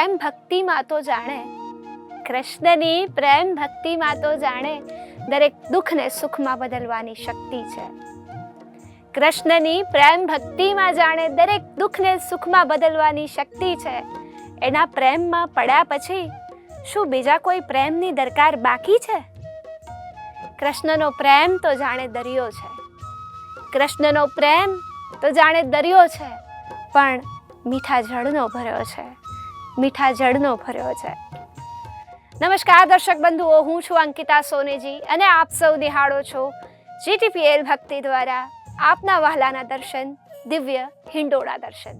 પ્રેમ ભક્તિમાં તો જાણે. કૃષ્ણની પ્રેમ ભક્તિમાં તો જાણે દરેક દુઃખને સુખમાં બદલવાની શક્તિ છે. કૃષ્ણની પ્રેમ ભક્તિમાં જાણે દરેક દુઃખને સુખમાં બદલવાની શક્તિ છે. એના પ્રેમમાં પડ્યા પછી શું બીજા કોઈ પ્રેમની દરકાર બાકી છે? કૃષ્ણનો પ્રેમ તો જાણે દરિયો છે. કૃષ્ણનો પ્રેમ તો જાણે દરિયો છે. પણ મીઠા જળનો ભર્યો છે. મીઠા જળનો ભર્યો છે. નમસ્કાર દર્શક બંધુઓ, હું છું અંકિતા સોનેજી અને આપ સૌ નિહાળો છો જીટીપીએલ ભક્તિ દ્વારા આપના વહાલાના દર્શન, દિવ્ય હિંડોળા દર્શન.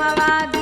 ಮಾಧವ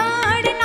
ঝাড়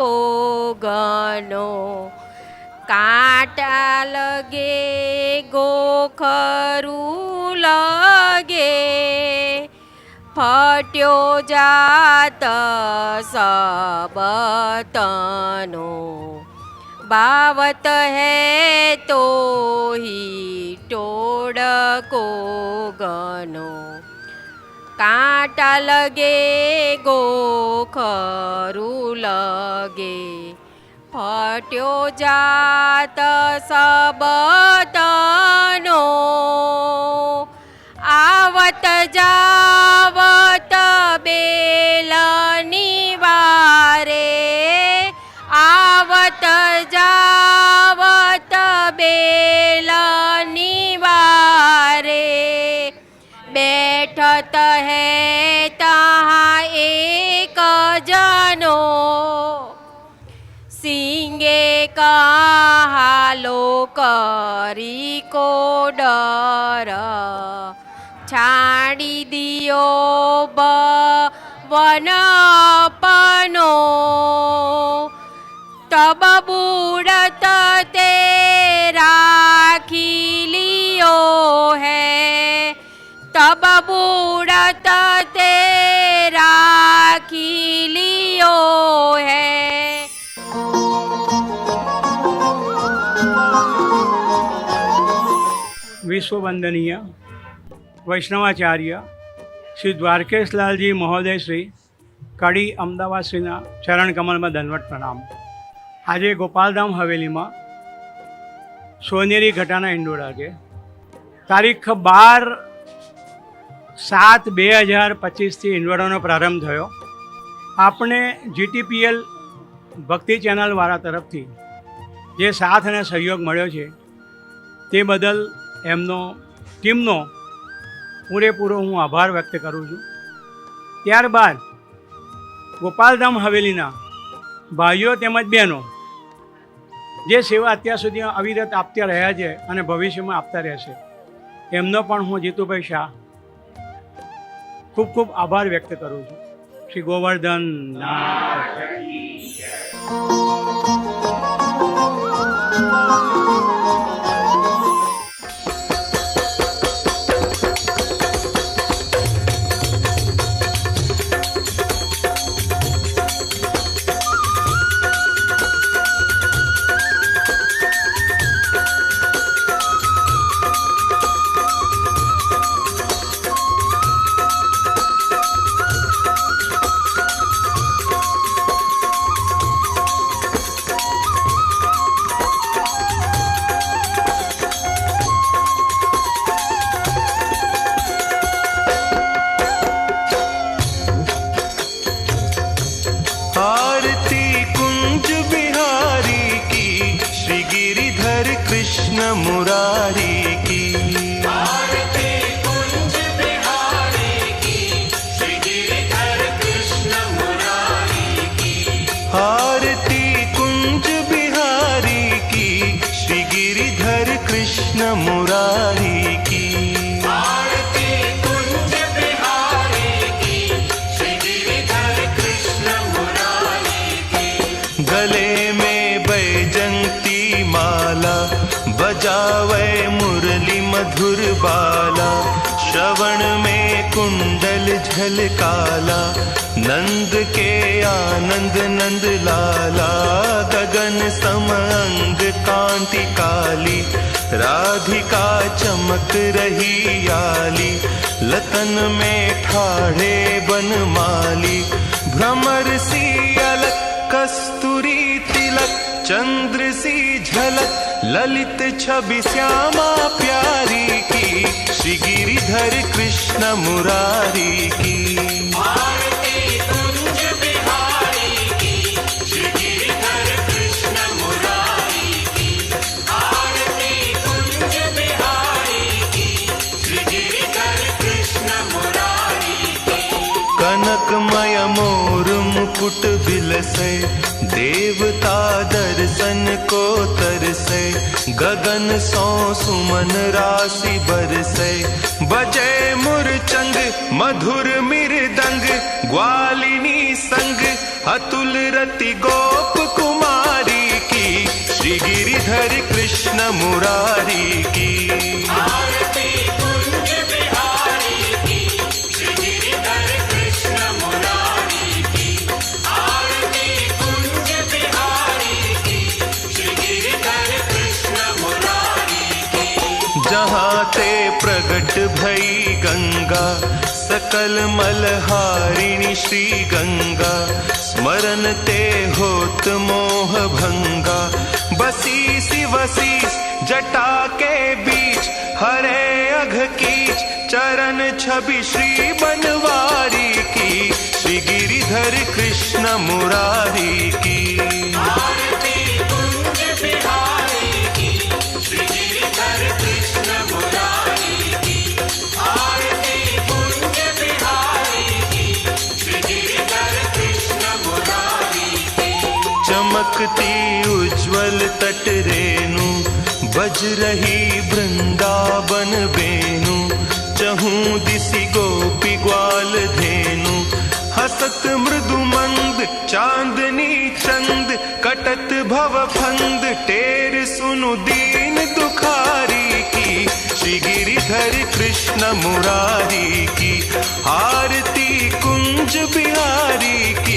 કો ગનો કાંટા લગે, ગોખરું લગે. ફટ્યો જાત સબતનો. બાવત હે તો હિ ટોડકો ગનો કાં કાંટા લગે, ગોખરું લગે. ફટ્યો જાત સબતનો આવત જાવત બેલની વારે. આવત જાવત બેલની વારે. બેઠત હે કહાલો કરી કો ડર છાડી દિયો બ વનપનો તબ બુડત તે રાખી લિયો હે તબ બુડત તે રાખી લિયો વિશ્વ વંદનીય વૈષ્ણવાચાર્ય શ્રી દ્વારકેશલાલજી મહોદય શ્રી કડી અમદાવાદ શ્રીના ચરણ કમલમાં દંડવટ પ્રણામ. આજે ગોપાલધામ હવેલીમાં સોનેરી ઘટાના ઇંડોળા છે તારીખ બાર સાત બે હજાર પચીસથી ઇન્વર્ટરનો પ્રારંભ થયો. આપણે જીટીપીએલ ભક્તિ ચેનલવાળા તરફથી જે સાથ અને સહયોગ મળ્યો છે, તે બદલ એમનો, ટીમનો પૂરેપૂરો હું આભાર વ્યક્ત કરું છું ત્યારબાદ ગોપાલધામ હવેલીના ભાઈઓ તેમજ બહેનો જે સેવા અત્યાર સુધી અવિરત આપતા રહ્યા છે અને ભવિષ્યમાં આપતા રહેશે, એમનો પણ હું જીતુભાઈ શાહ ખૂબ ખૂબ આભાર વ્યક્ત કરું છું શ્રી ગોવર્ધન मुरली मधुर बाला श्रवण में कुंडल झलकाला नंद के आनंद नंद लाला गगन सम अंग कांति काली राधिका चमक रही आली लतन में ठाढ़े बनमाली भ्रमर सी ललित छवि श्यामा प्यारी की श्री गिरिधर कृष्ण मुरारी की। कनकमय मोर मुकुट बिलसे देवता दर्शन को तरसे गगन सौ सुमन राशि बरसे बजय मुरचंग मधुर मृदंग ग्वालिनी संग अतुल रति गोप कुमारी की श्री गिरिधर कृष्ण मुरारी की प्रगट भई गंगा सकल मलहारिणी श्री गंगा स्मरण ते होत मोह भंगा बसी सी वसीस जटा के बीच हरे अघ कीच चरण छवि श्री बनवारी की श्री गिरिधर कृष्ण मुरारी की चमकती उज्जवल तट रेणु बज रही वृंदावन बेनु चहूं दिसी गोपी ग्वाल धेनु हसत मृदु मंद चांदनी चंद कटत भव फंद टेर सुनु दीन दुखारी की श्री गिरिधर कृष्ण मुरारी की आरती कुंज बिहारी की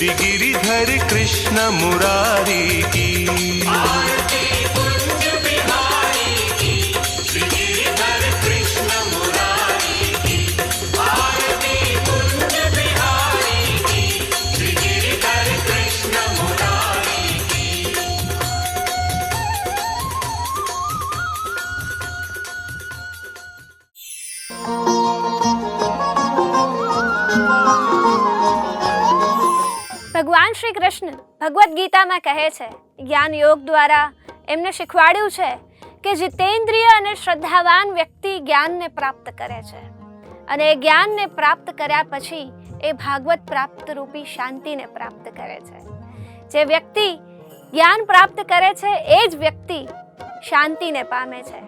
श्री गिरिधर कृष्ण मुरारी की કૃષ્ણ ભગવદ્ ગીતામાં કહે છે, જ્ઞાન યોગ દ્વારા એમને શીખવાડ્યું છે કે જીતેન્દ્રિય અને શ્રદ્ધાવાન વ્યક્તિ જ્ઞાનને પ્રાપ્ત કરે છે અને એ જ્ઞાનને પ્રાપ્ત કર્યા પછી એ ભાગવત પ્રાપ્ત રૂપી શાંતિને પ્રાપ્ત કરે છે. જે વ્યક્તિ જ્ઞાન પ્રાપ્ત કરે છે, એ જ વ્યક્તિ શાંતિને પામે છે.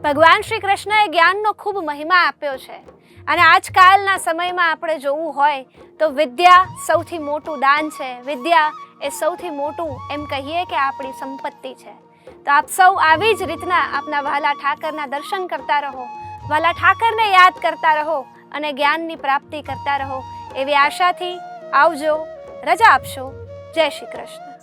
ભગવાન શ્રી કૃષ્ણએ જ્ઞાનનો ખૂબ મહિમા આપ્યો છે. અને આજકાલના સમયમાં આપણે જોવું હોય તો વિદ્યા સૌથી મોટું દાન છે. વિદ્યા એ સૌથી મોટું એમ કહીએ કે આપણી સંપત્તિ છે. તો આપ સૌ આવી જ રીતના આપના વાલા ઠાકરના દર્શન કરતા રહો. વાલા ઠાકરને યાદ કરતા રહો અને જ્ઞાનની પ્રાપ્તિ કરતા રહો. એવી આશાથી આવજો, રજા આપશો. જય શ્રી કૃષ્ણ.